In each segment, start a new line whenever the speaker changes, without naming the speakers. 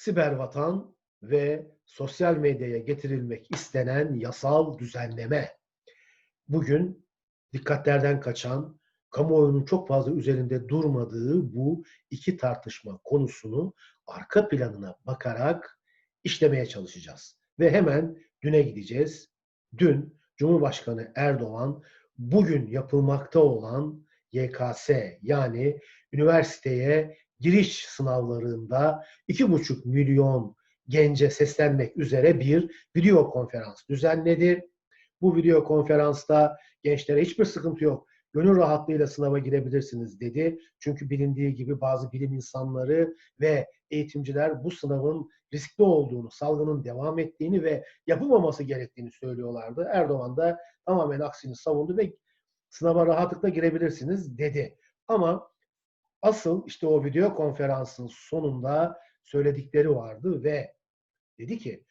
siber vatan ve sosyal medyaya getirilmek istenen yasal düzenleme. Bugün dikkatlerden kaçan, kamuoyunun çok fazla üzerinde durmadığı bu iki tartışma konusunu arka planına bakarak işlemeye çalışacağız. Ve hemen düne gideceğiz. Dün Cumhurbaşkanı Erdoğan bugün yapılmakta olan YKS yani üniversiteye giriş sınavlarında iki buçuk milyon gence seslenmek üzere bir video konferans düzenledi. Bu video konferansta gençlere hiçbir sıkıntı yok. Gönül rahatlığıyla sınava girebilirsiniz dedi. Çünkü bilindiği gibi bazı bilim insanları ve eğitimciler bu sınavın riskli olduğunu, salgının devam ettiğini ve yapılmaması gerektiğini söylüyorlardı. Erdoğan da tamamen aksini savundu ve sınava rahatlıkla girebilirsiniz dedi. Ama asıl işte o video konferansın sonunda söyledikleri vardı ve dedi ki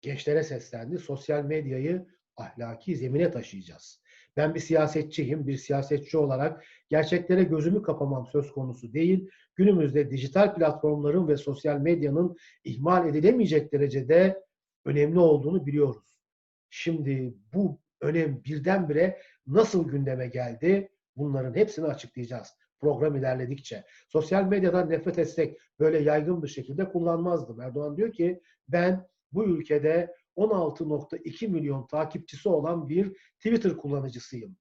gençlere seslendi. Sosyal medyayı ahlaki zemine taşıyacağız. Ben bir siyasetçiyim. Bir siyasetçi olarak gerçeklere gözümü kapamam söz konusu değil. Günümüzde dijital platformların ve sosyal medyanın ihmal edilemeyecek derecede önemli olduğunu biliyoruz. Şimdi bu önem birdenbire nasıl gündeme geldi? Bunların hepsini açıklayacağız program ilerledikçe. Sosyal medyadan nefret etsek böyle yaygın bir şekilde kullanmazdım. Erdoğan diyor ki ben bu ülkede 16.2 milyon takipçisi olan bir Twitter kullanıcısıyım.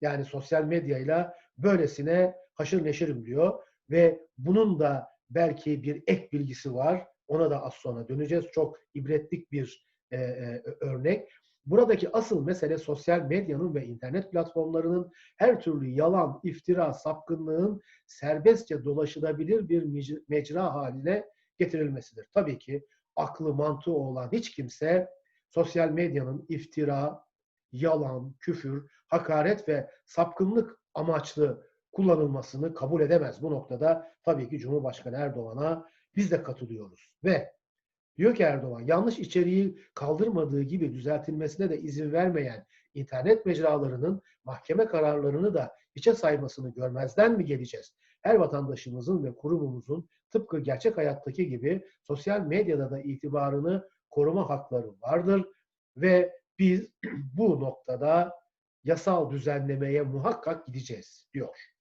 Yani sosyal medyayla böylesine haşır neşirim diyor ve bunun da belki bir ek bilgisi var. Ona da az sonra döneceğiz. Çok ibretlik bir e, e, örnek. Buradaki asıl mesele sosyal medyanın ve internet platformlarının her türlü yalan, iftira, sapkınlığın serbestçe dolaşılabilir bir mecra haline getirilmesidir. Tabii ki aklı mantığı olan hiç kimse sosyal medyanın iftira, yalan, küfür, hakaret ve sapkınlık amaçlı kullanılmasını kabul edemez. Bu noktada tabii ki Cumhurbaşkanı Erdoğan'a biz de katılıyoruz. Ve diyor ki Erdoğan yanlış içeriği kaldırmadığı gibi düzeltilmesine de izin vermeyen internet mecralarının mahkeme kararlarını da içe saymasını görmezden mi geleceğiz? Her vatandaşımızın ve kurumumuzun tıpkı gerçek hayattaki gibi sosyal medyada da itibarını koruma hakları vardır ve biz bu noktada yasal düzenlemeye muhakkak gideceğiz diyor.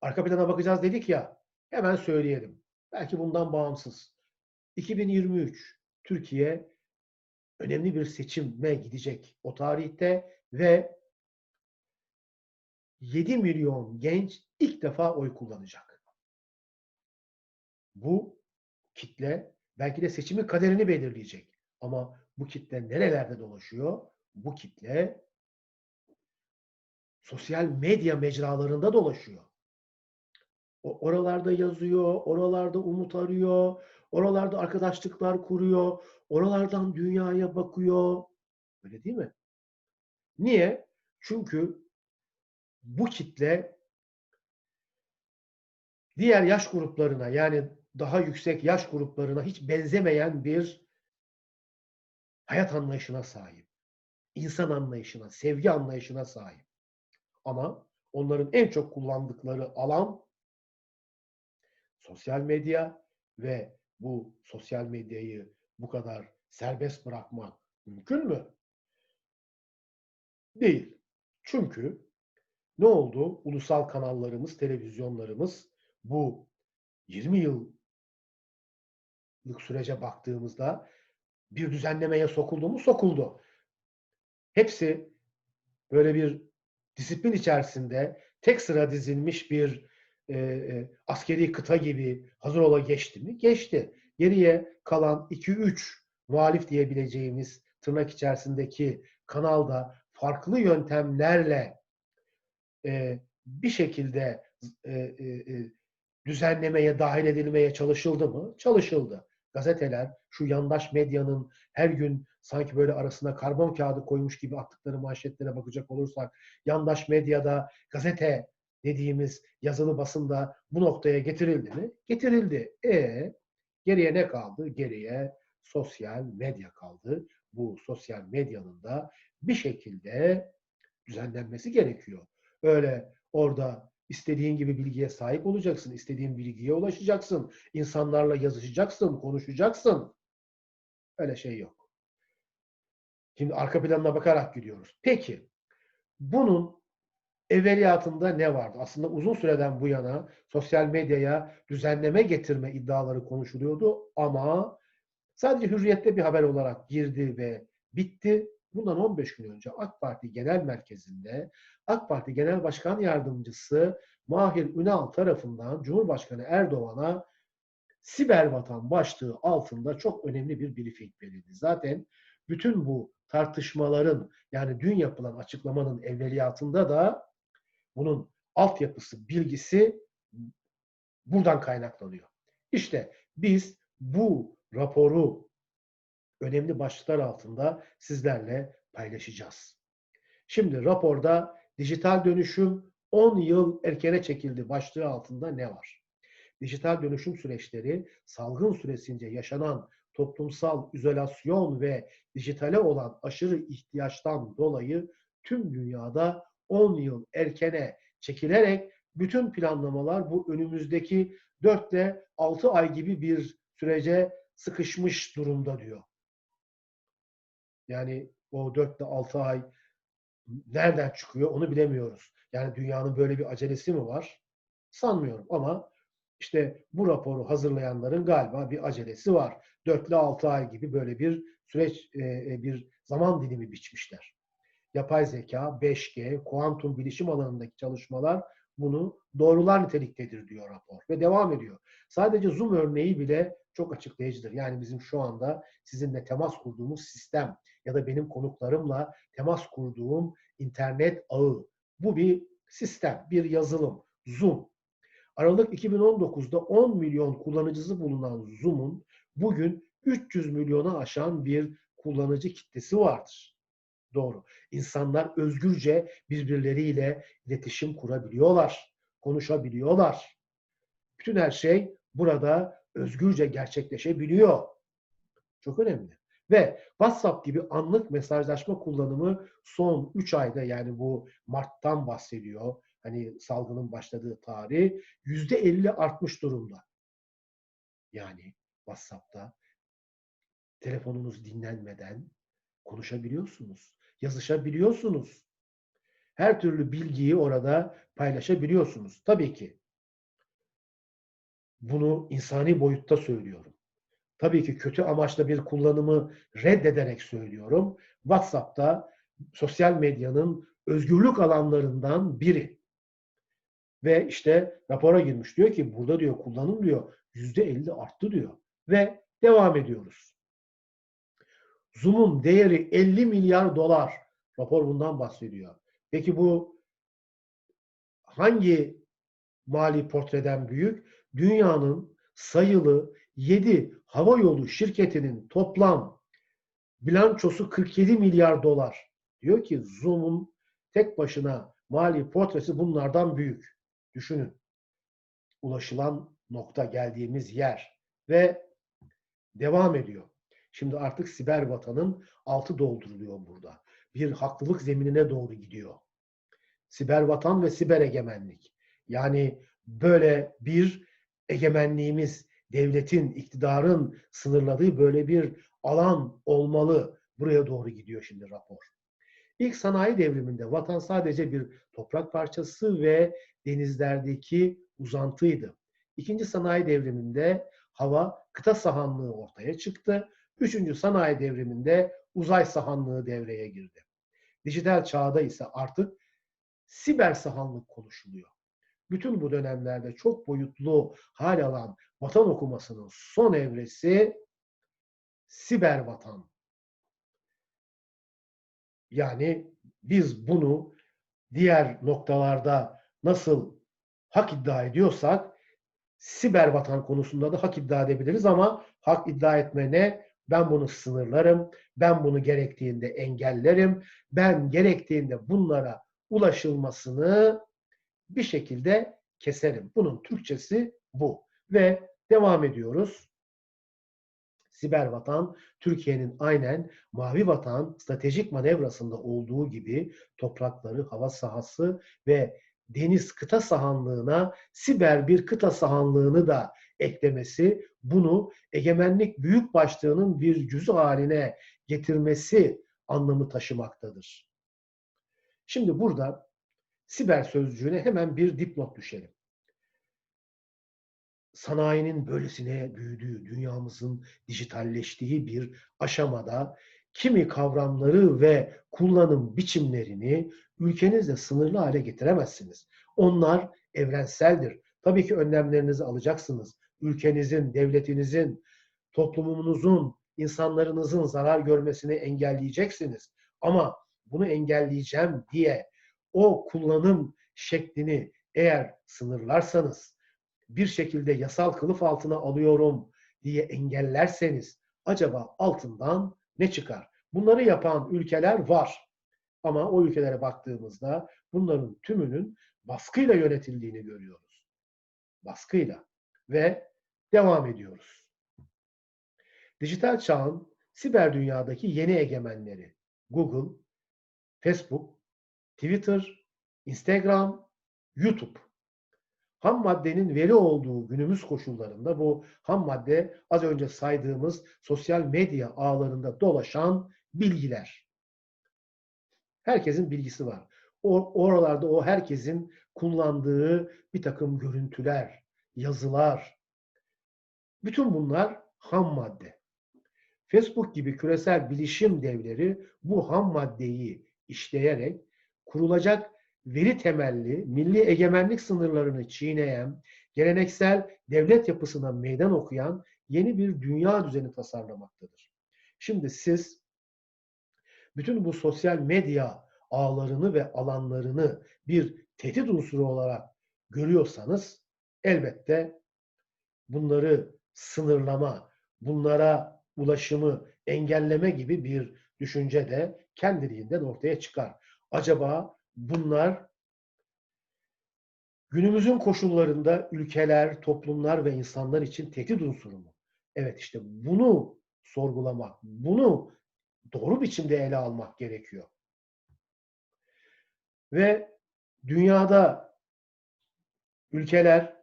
Arka plana bakacağız dedik ya hemen söyleyelim. Belki bundan bağımsız. 2023 Türkiye önemli bir seçime gidecek o tarihte ve 7 milyon genç ilk defa oy kullanacak. Bu kitle belki de seçimin kaderini belirleyecek. Ama bu kitle nerelerde dolaşıyor? Bu kitle sosyal medya mecralarında dolaşıyor. O, oralarda yazıyor, oralarda umut arıyor, oralarda arkadaşlıklar kuruyor, oralardan dünyaya bakıyor. Öyle değil mi? Niye? Çünkü bu kitle diğer yaş gruplarına yani daha yüksek yaş gruplarına hiç benzemeyen bir hayat anlayışına sahip. İnsan anlayışına, sevgi anlayışına sahip. Ama onların en çok kullandıkları alan sosyal medya ve bu sosyal medyayı bu kadar serbest bırakmak mümkün mü? Değil. Çünkü ne oldu? Ulusal kanallarımız, televizyonlarımız bu 20 yıllık sürece baktığımızda bir düzenlemeye sokuldu mu? Sokuldu. Hepsi böyle bir disiplin içerisinde tek sıra dizilmiş bir e, e, askeri kıta gibi hazır ola geçti mi? Geçti. Geriye kalan 2-3 muhalif diyebileceğimiz tırnak içerisindeki kanalda farklı yöntemlerle e, bir şekilde e, e, e düzenlemeye dahil edilmeye çalışıldı mı? Çalışıldı gazeteler, şu yandaş medyanın her gün sanki böyle arasına karbon kağıdı koymuş gibi attıkları manşetlere bakacak olursak, yandaş medyada gazete dediğimiz yazılı basında bu noktaya getirildi mi? Getirildi. E geriye ne kaldı? Geriye sosyal medya kaldı. Bu sosyal medyanın da bir şekilde düzenlenmesi gerekiyor. Öyle orada İstediğin gibi bilgiye sahip olacaksın. istediğin bilgiye ulaşacaksın. insanlarla yazışacaksın, konuşacaksın. Öyle şey yok. Şimdi arka planına bakarak gidiyoruz. Peki, bunun evveliyatında ne vardı? Aslında uzun süreden bu yana sosyal medyaya düzenleme getirme iddiaları konuşuluyordu ama sadece hürriyette bir haber olarak girdi ve bitti. Bundan 15 gün önce AK Parti Genel Merkezi'nde AK Parti Genel Başkan Yardımcısı Mahir Ünal tarafından Cumhurbaşkanı Erdoğan'a siber vatan başlığı altında çok önemli bir briefing verildi. Zaten bütün bu tartışmaların yani dün yapılan açıklamanın evveliyatında da bunun altyapısı, bilgisi buradan kaynaklanıyor. İşte biz bu raporu önemli başlıklar altında sizlerle paylaşacağız. Şimdi raporda dijital dönüşüm 10 yıl erkene çekildi başlığı altında ne var? Dijital dönüşüm süreçleri salgın süresince yaşanan toplumsal izolasyon ve dijitale olan aşırı ihtiyaçtan dolayı tüm dünyada 10 yıl erkene çekilerek bütün planlamalar bu önümüzdeki 4 ile 6 ay gibi bir sürece sıkışmış durumda diyor. Yani o 4 ile 6 ay nereden çıkıyor onu bilemiyoruz. Yani dünyanın böyle bir acelesi mi var? Sanmıyorum ama işte bu raporu hazırlayanların galiba bir acelesi var. 4 ile 6 ay gibi böyle bir süreç, bir zaman dilimi biçmişler. Yapay zeka, 5G, kuantum bilişim alanındaki çalışmalar bunu doğrular niteliktedir diyor rapor ve devam ediyor. Sadece Zoom örneği bile çok açıklayıcıdır. Yani bizim şu anda sizinle temas kurduğumuz sistem ya da benim konuklarımla temas kurduğum internet ağı. Bu bir sistem, bir yazılım. Zoom. Aralık 2019'da 10 milyon kullanıcısı bulunan Zoom'un bugün 300 milyona aşan bir kullanıcı kitlesi vardır. Doğru. İnsanlar özgürce birbirleriyle iletişim kurabiliyorlar, konuşabiliyorlar. Bütün her şey burada özgürce gerçekleşebiliyor. Çok önemli. Ve WhatsApp gibi anlık mesajlaşma kullanımı son 3 ayda yani bu Mart'tan bahsediyor. Hani salgının başladığı tarih %50 artmış durumda. Yani WhatsApp'ta telefonunuz dinlenmeden konuşabiliyorsunuz, yazışabiliyorsunuz. Her türlü bilgiyi orada paylaşabiliyorsunuz. Tabii ki bunu insani boyutta söylüyorum. Tabii ki kötü amaçla bir kullanımı reddederek söylüyorum. WhatsApp'ta sosyal medyanın özgürlük alanlarından biri. Ve işte rapora girmiş diyor ki burada diyor kullanım diyor yüzde elli arttı diyor. Ve devam ediyoruz. Zoom'un değeri 50 milyar dolar. Rapor bundan bahsediyor. Peki bu hangi mali portreden büyük? Dünyanın sayılı 7 hava yolu şirketinin toplam bilançosu 47 milyar dolar. Diyor ki Zoom'un tek başına mali portresi bunlardan büyük. Düşünün. Ulaşılan nokta geldiğimiz yer ve devam ediyor. Şimdi artık siber vatanın altı dolduruluyor burada. Bir haklılık zeminine doğru gidiyor. Siber vatan ve siber egemenlik. Yani böyle bir egemenliğimiz, devletin, iktidarın sınırladığı böyle bir alan olmalı. Buraya doğru gidiyor şimdi rapor. İlk sanayi devriminde vatan sadece bir toprak parçası ve denizlerdeki uzantıydı. İkinci sanayi devriminde hava kıta sahanlığı ortaya çıktı. Üçüncü sanayi devriminde uzay sahanlığı devreye girdi. Dijital çağda ise artık siber sahanlık konuşuluyor. Bütün bu dönemlerde çok boyutlu hal alan vatan okumasının son evresi siber vatan. Yani biz bunu diğer noktalarda nasıl hak iddia ediyorsak siber vatan konusunda da hak iddia edebiliriz ama hak iddia etme ne? Ben bunu sınırlarım, ben bunu gerektiğinde engellerim, ben gerektiğinde bunlara ulaşılmasını bir şekilde keserim. Bunun Türkçesi bu. Ve devam ediyoruz. Siber vatan, Türkiye'nin aynen mavi vatan stratejik manevrasında olduğu gibi toprakları, hava sahası ve deniz kıta sahanlığına siber bir kıta sahanlığını da eklemesi, bunu egemenlik büyük başlığının bir cüzü haline getirmesi anlamı taşımaktadır. Şimdi burada siber sözcüğüne hemen bir dipnot düşelim. Sanayinin böylesine büyüdüğü, dünyamızın dijitalleştiği bir aşamada kimi kavramları ve kullanım biçimlerini ülkenizde sınırlı hale getiremezsiniz. Onlar evrenseldir. Tabii ki önlemlerinizi alacaksınız. Ülkenizin, devletinizin, toplumunuzun, insanlarınızın zarar görmesini engelleyeceksiniz. Ama bunu engelleyeceğim diye o kullanım şeklini eğer sınırlarsanız, bir şekilde yasal kılıf altına alıyorum diye engellerseniz acaba altından ne çıkar? Bunları yapan ülkeler var. Ama o ülkelere baktığımızda bunların tümünün baskıyla yönetildiğini görüyoruz. Baskıyla. Ve devam ediyoruz. Dijital çağın siber dünyadaki yeni egemenleri Google, Facebook, Twitter, Instagram, YouTube. Ham maddenin veri olduğu günümüz koşullarında bu ham madde az önce saydığımız sosyal medya ağlarında dolaşan bilgiler. Herkesin bilgisi var. O, oralarda o herkesin kullandığı bir takım görüntüler, yazılar. Bütün bunlar ham madde. Facebook gibi küresel bilişim devleri bu ham maddeyi işleyerek kurulacak veri temelli milli egemenlik sınırlarını çiğneyen, geleneksel devlet yapısına meydan okuyan yeni bir dünya düzeni tasarlamaktadır. Şimdi siz bütün bu sosyal medya ağlarını ve alanlarını bir tehdit unsuru olarak görüyorsanız elbette bunları sınırlama, bunlara ulaşımı engelleme gibi bir düşünce de kendiliğinden ortaya çıkar. Acaba bunlar günümüzün koşullarında ülkeler, toplumlar ve insanlar için tehdit unsuru mu? Evet işte bunu sorgulamak, bunu doğru biçimde ele almak gerekiyor. Ve dünyada ülkeler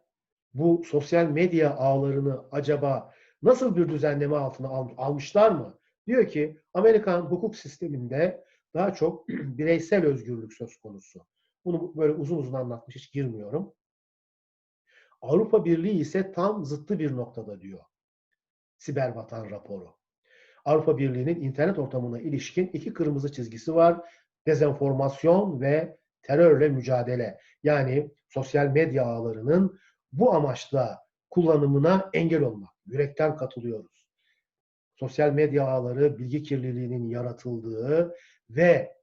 bu sosyal medya ağlarını acaba nasıl bir düzenleme altına almışlar mı? Diyor ki Amerikan hukuk sisteminde daha çok bireysel özgürlük söz konusu. Bunu böyle uzun uzun anlatmış, hiç girmiyorum. Avrupa Birliği ise tam zıttı bir noktada diyor. Siber Vatan raporu. Avrupa Birliği'nin internet ortamına ilişkin iki kırmızı çizgisi var. Dezenformasyon ve terörle mücadele. Yani sosyal medya ağlarının bu amaçla kullanımına engel olmak. Yürekten katılıyoruz. Sosyal medya ağları bilgi kirliliğinin yaratıldığı ve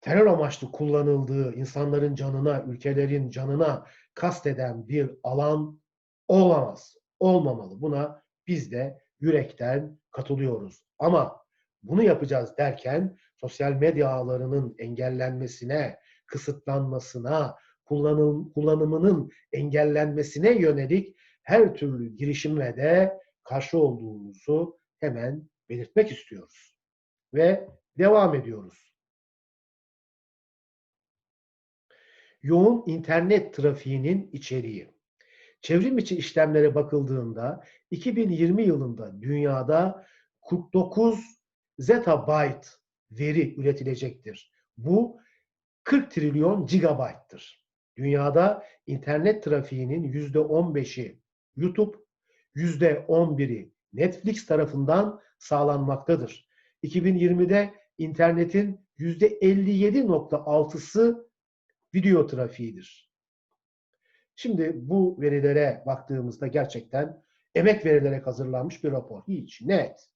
terör amaçlı kullanıldığı insanların canına, ülkelerin canına kasteden bir alan olamaz, olmamalı. Buna biz de yürekten katılıyoruz. Ama bunu yapacağız derken sosyal medya ağlarının engellenmesine, kısıtlanmasına, kullanım, kullanımının engellenmesine yönelik her türlü girişime de karşı olduğumuzu hemen belirtmek istiyoruz. Ve devam ediyoruz. Yoğun internet trafiğinin içeriği. Çevrim içi işlemlere bakıldığında 2020 yılında dünyada 49 zettabyte veri üretilecektir. Bu 40 trilyon gigabayttır. Dünyada internet trafiğinin %15'i YouTube, %11'i Netflix tarafından sağlanmaktadır. 2020'de internetin %57.6'sı video trafiğidir. Şimdi bu verilere baktığımızda gerçekten emek verilerek hazırlanmış bir rapor. Hiç net.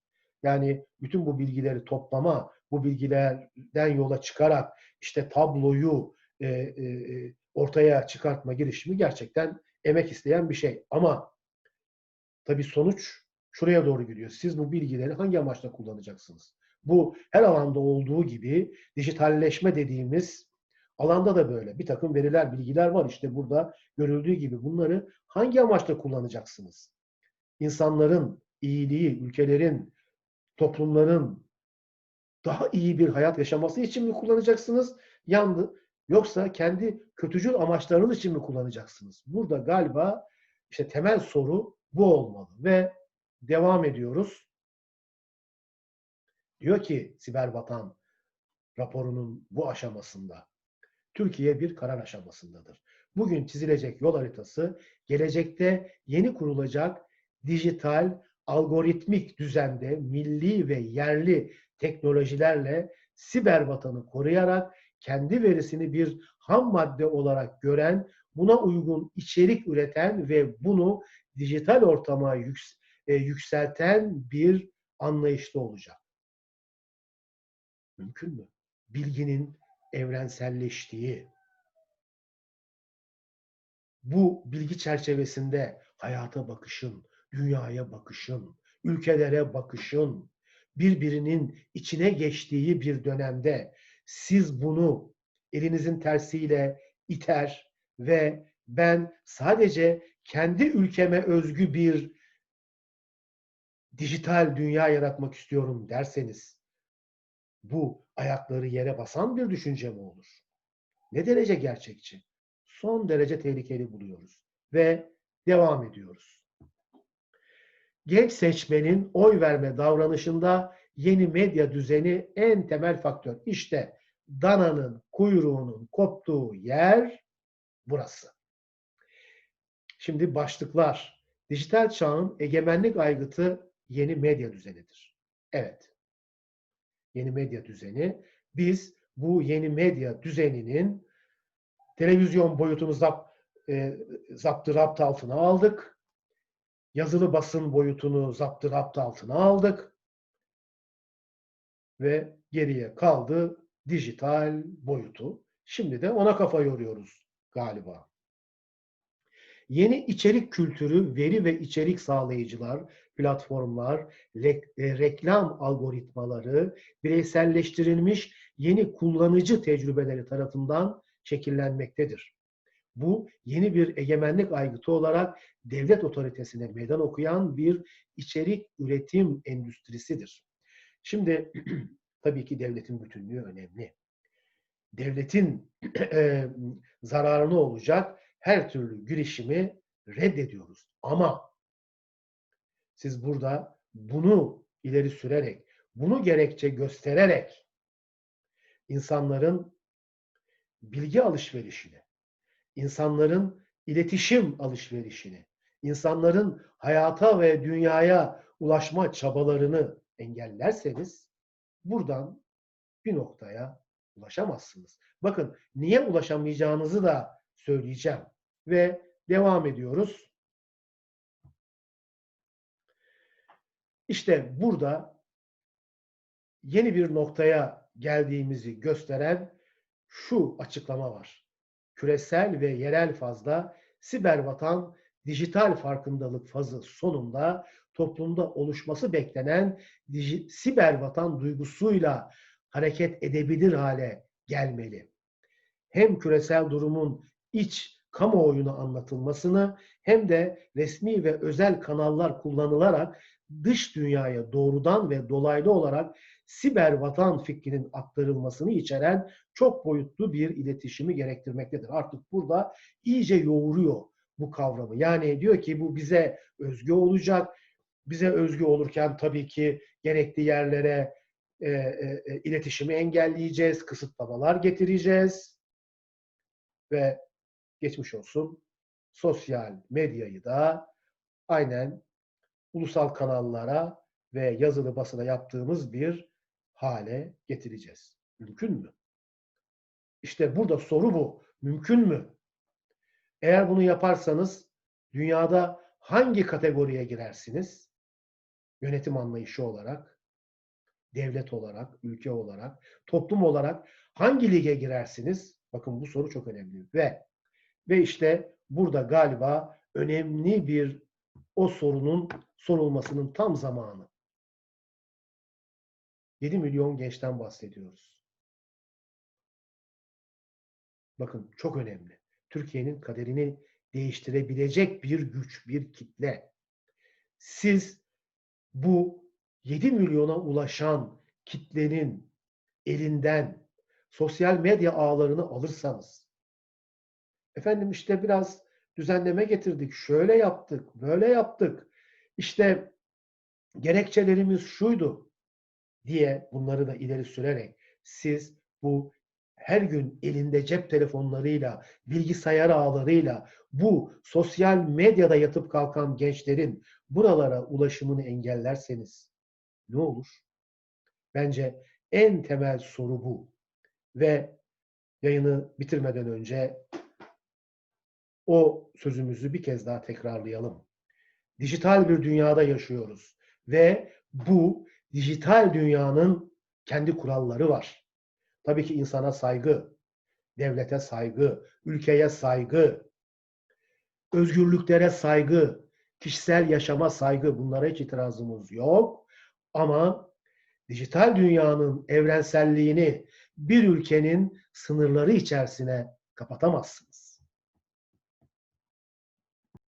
Yani bütün bu bilgileri toplama, bu bilgilerden yola çıkarak işte tabloyu e, e, e ortaya çıkartma girişimi gerçekten emek isteyen bir şey. Ama tabii sonuç şuraya doğru gidiyor. Siz bu bilgileri hangi amaçla kullanacaksınız? Bu her alanda olduğu gibi dijitalleşme dediğimiz alanda da böyle. Bir takım veriler, bilgiler var. İşte burada görüldüğü gibi bunları hangi amaçla kullanacaksınız? İnsanların iyiliği, ülkelerin, toplumların daha iyi bir hayat yaşaması için mi kullanacaksınız? Yandı, Yoksa kendi kötücül amaçlarınız için mi kullanacaksınız? Burada galiba işte temel soru bu olmalı ve devam ediyoruz. Diyor ki Siber Vatan raporunun bu aşamasında Türkiye bir karar aşamasındadır. Bugün çizilecek yol haritası gelecekte yeni kurulacak dijital algoritmik düzende milli ve yerli teknolojilerle siber vatanı koruyarak kendi verisini bir ham madde olarak gören, buna uygun içerik üreten ve bunu dijital ortama e, yükselten bir anlayışta olacak. Mümkün mü? Bilginin evrenselleştiği, bu bilgi çerçevesinde hayata bakışın, dünyaya bakışın, ülkelere bakışın, birbirinin içine geçtiği bir dönemde siz bunu elinizin tersiyle iter ve ben sadece kendi ülkeme özgü bir dijital dünya yaratmak istiyorum derseniz bu ayakları yere basan bir düşünce mi olur? Ne derece gerçekçi? Son derece tehlikeli buluyoruz ve devam ediyoruz. Genç seçmenin oy verme davranışında yeni medya düzeni en temel faktör. İşte dananın kuyruğunun koptuğu yer burası. Şimdi başlıklar. Dijital çağın egemenlik aygıtı yeni medya düzenidir. Evet. Yeni medya düzeni. Biz bu yeni medya düzeninin televizyon boyutunu zap, e, zaptı rapt altına aldık. Yazılı basın boyutunu zaptı rapt altına aldık. Ve geriye kaldı dijital boyutu. Şimdi de ona kafa yoruyoruz galiba. Yeni içerik kültürü, veri ve içerik sağlayıcılar, platformlar, e, reklam algoritmaları, bireyselleştirilmiş yeni kullanıcı tecrübeleri tarafından şekillenmektedir. Bu yeni bir egemenlik aygıtı olarak devlet otoritesine meydan okuyan bir içerik üretim endüstrisidir. Şimdi tabii ki devletin bütünlüğü önemli. Devletin e, zararına olacak her türlü girişimi reddediyoruz. Ama siz burada bunu ileri sürerek, bunu gerekçe göstererek insanların bilgi alışverişini, insanların iletişim alışverişini, insanların hayata ve dünyaya ulaşma çabalarını engellerseniz buradan bir noktaya ulaşamazsınız. Bakın niye ulaşamayacağınızı da söyleyeceğim ve devam ediyoruz. İşte burada yeni bir noktaya geldiğimizi gösteren şu açıklama var. Küresel ve yerel fazla siber vatan dijital farkındalık fazı sonunda toplumda oluşması beklenen siber vatan duygusuyla hareket edebilir hale gelmeli. Hem küresel durumun iç kamuoyuna anlatılmasını hem de resmi ve özel kanallar kullanılarak dış dünyaya doğrudan ve dolaylı olarak siber vatan fikrinin aktarılmasını içeren çok boyutlu bir iletişimi gerektirmektedir. Artık burada iyice yoğuruyor bu kavramı. Yani diyor ki bu bize özgü olacak. Bize özgü olurken tabii ki gerekli yerlere e, e, e iletişimi engelleyeceğiz, kısıtlamalar getireceğiz ve geçmiş olsun sosyal medyayı da aynen ulusal kanallara ve yazılı basına yaptığımız bir hale getireceğiz. Mümkün mü? İşte burada soru bu. Mümkün mü? Eğer bunu yaparsanız dünyada hangi kategoriye girersiniz? Yönetim anlayışı olarak, devlet olarak, ülke olarak, toplum olarak hangi lige girersiniz? Bakın bu soru çok önemli. Ve ve işte burada galiba önemli bir o sorunun sorulmasının tam zamanı. 7 milyon gençten bahsediyoruz. Bakın çok önemli. Türkiye'nin kaderini değiştirebilecek bir güç, bir kitle. Siz bu 7 milyona ulaşan kitlenin elinden sosyal medya ağlarını alırsanız, efendim işte biraz düzenleme getirdik, şöyle yaptık, böyle yaptık, işte gerekçelerimiz şuydu diye bunları da ileri sürerek siz bu her gün elinde cep telefonlarıyla, bilgisayar ağlarıyla bu sosyal medyada yatıp kalkan gençlerin buralara ulaşımını engellerseniz ne olur? Bence en temel soru bu. Ve yayını bitirmeden önce o sözümüzü bir kez daha tekrarlayalım. Dijital bir dünyada yaşıyoruz ve bu dijital dünyanın kendi kuralları var. Tabii ki insana saygı, devlete saygı, ülkeye saygı, özgürlüklere saygı, kişisel yaşama saygı bunlara hiç itirazımız yok. Ama dijital dünyanın evrenselliğini bir ülkenin sınırları içerisine kapatamazsınız.